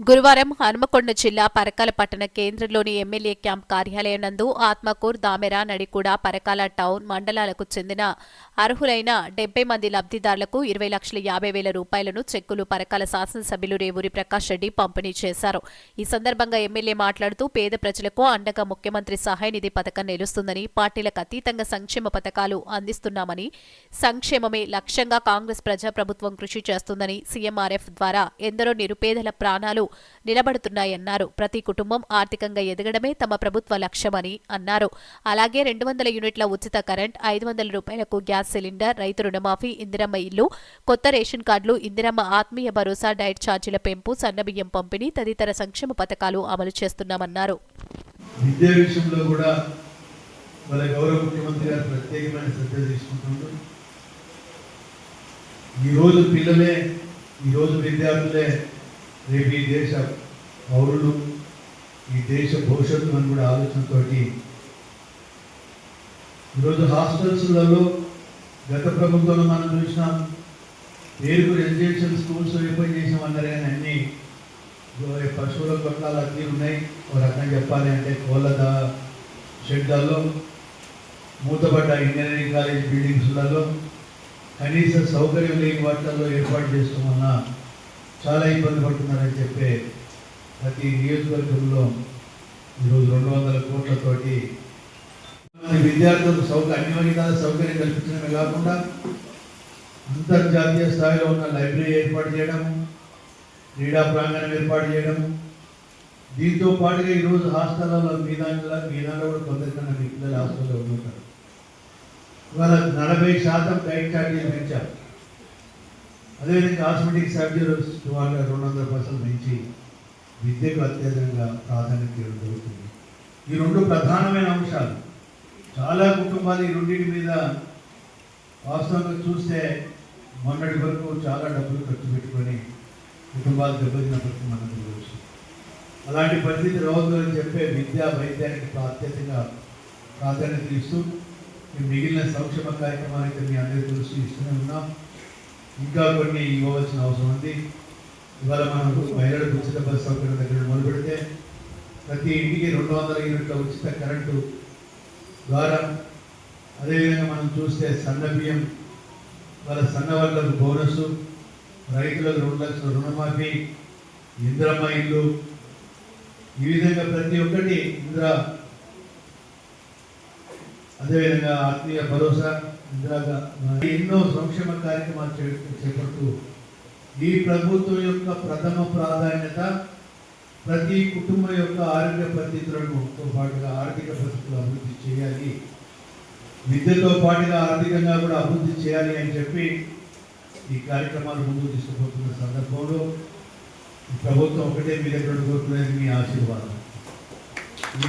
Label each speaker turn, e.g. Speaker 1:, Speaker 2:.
Speaker 1: గురువారం హనుమకొండ జిల్లా పరకాల పట్టణ కేంద్రంలోని ఎమ్మెల్యే క్యాంప్ కార్యాలయం నందు ఆత్మకూర్ దామెరా నడికూడ పరకాల టౌన్ మండలాలకు చెందిన అర్హులైన డెబ్బై మంది లబ్ధిదారులకు ఇరవై లక్షల యాభై వేల రూపాయలను చెక్కులు పరకాల శాసనసభ్యులు రేవూరి ప్రకాష్ రెడ్డి పంపిణీ చేశారు. ఈ సందర్భంగా ఎమ్మెల్యే మాట్లాడుతూ పేద ప్రజలకు అండగా ముఖ్యమంత్రి సహాయ నిధి పథకం నిలుస్తుందని పార్టీలకు అతీతంగా సంక్షేమ పథకాలు అందిస్తున్నామని సంక్షేమమే లక్ష్యంగా కాంగ్రెస్ ప్రజాప్రభుత్వం కృషి చేస్తుందని సీఎంఆర్ఎఫ్ ద్వారా ఎందరో నిరుపేదల ప్రాణాలు నిలబడుతున్నాయన్నారు. ప్రతి కుటుంబం ఆర్థికంగా ఎదగడమే తమ ప్రభుత్వ లక్ష్యమని అన్నారు. అలాగే రెండు వందల యూనిట్ల ఉచిత కరెంట్ ఐదు వందల రూపాయలకు గ్యాస్ సిలిండర్ రైతు రుణమాఫీ ఇందిరమ్మ ఇల్లు కొత్త రేషన్ కార్డులు ఇందిరమ్మ ఆత్మీయ భరోసా డైట్ ఛార్జీల పెంపు సన్నబియ్యం పంపిణీ తదితర సంక్షేమ పథకాలు అమలు చేస్తున్నామన్నారు.
Speaker 2: విద్యా విషయంలో కూడా మన గౌరవ ముఖ్యమంత్రి గారు ప్రత్యేకమైన శ్రద్ధ తీసుకుంటున్నారు. ఈరోజు పిల్లలే ఈరోజు విద్యార్థులే రేపు ఈ దేశ పౌరులు ఈ దేశ భవిష్యత్తు అని కూడా ఆలోచనతోటి ఈరోజు హాస్టల్స్లలో గత ప్రభుత్వంలో మనం చూసినాం పేరుకు రెసిడెన్షియల్ స్కూల్స్ ఓపెన్ చేసామన్నారు కానీ అన్నీ పశువుల కొట్టాలు అన్నీ ఉన్నాయి. ఒక రకంగా చెప్పాలి అంటే కోళ్ళ షెడ్లలో మూతపడ్డ ఇంజనీరింగ్ కాలేజ్ బిల్డింగ్స్లలో కనీస సౌకర్యం లేని వాటిల్లో ఏర్పాటు చేసుకోమన్నా చాలా ఇబ్బంది పడుతున్నారని చెప్పే ప్రతి నియోజకవర్గంలో ఈరోజు రెండు వందల కోట్లతోటి మన విద్యార్థులకు సౌకర్యం అన్ని వర్గాల సౌకర్యం కల్పించడమే కాకుండా అంతర్జాతీయ స్థాయిలో ఉన్న లైబ్రరీ ఏర్పాటు చేయడము క్రీడా ప్రాంగణం ఏర్పాటు చేయడం దీంతో పాటుగా ఈరోజు హాస్టల్లో మీ దాంట్లో మీ దాంట్లో కూడా కొందరికన్నా మీ పిల్లలు హాస్టల్లో ఉంటారు ఇవాళ నలభై శాతం డైట్ ఛార్జీలు పెంచారు. అదేవిధంగా కాస్మెటిక్ ఛార్జీలు వాళ్ళ రెండు వందల పర్సెంట్ పెంచి విద్యకు అత్యధికంగా ప్రాధాన్యత ఇవ్వడం జరుగుతుంది. ఈ రెండు ప్రధానమైన అంశాలు చాలా కుటుంబాలు ఈ రెండింటి మీద వాస్తవంగా చూస్తే మొన్నటి వరకు చాలా డబ్బులు ఖర్చు పెట్టుకొని కుటుంబాలు దెబ్బతినప్పటికీ మనకు తెలుసు. అలాంటి పరిస్థితి రావద్దు అని చెప్పే విద్యా వైద్యానికి ప్రాధాన్యతగా ప్రాధాన్యత ఇస్తూ మిగిలిన సంక్షేమ కార్యక్రమానికి మీ అందరి తెలుసు ఇస్తూనే ఉన్నాం. ఇంకా కొన్ని ఇవ్వవలసిన అవసరం ఉంది. ఇవాళ మనకు మహిళలకు ఉచిత బస్ సౌకర్యం దగ్గర మొదలు పెడితే ప్రతి ఇంటికి రెండు వందల యూనిట్ల ఉచిత కరెంటు ద్వారా అదేవిధంగా మనం చూస్తే సన్న బియ్యం వాళ్ళ సన్న వాళ్ళకు బోనస్ రైతులకు రెండు లక్షల రుణమాఫీ ఇంద్రమ్మ ఇల్లు. ఈ విధంగా ప్రతి ఒక్కటి ఇంద్ర అదేవిధంగా ఆత్మీయ భరోసా. ఎన్నో సంక్షేమ కార్యక్రమాలు చేపడుతూ ఈ ప్రభుత్వం యొక్క ప్రథమ ప్రాధాన్యత ప్రతి కుటుంబం యొక్క ఆరోగ్య పరిస్థితులను పాటుగా ఆర్థిక పరిస్థితులు అభివృద్ధి చేయాలి. విద్యతో పాటుగా ఆర్థికంగా కూడా అభివృద్ధి చేయాలి అని చెప్పి ఈ కార్యక్రమాలు ముందుకు తీసుకుపోతున్న సందర్భంలో ప్రభుత్వం ఒకటే మీ దగ్గర కోరుకునేది మీ ఆశీర్వాదం.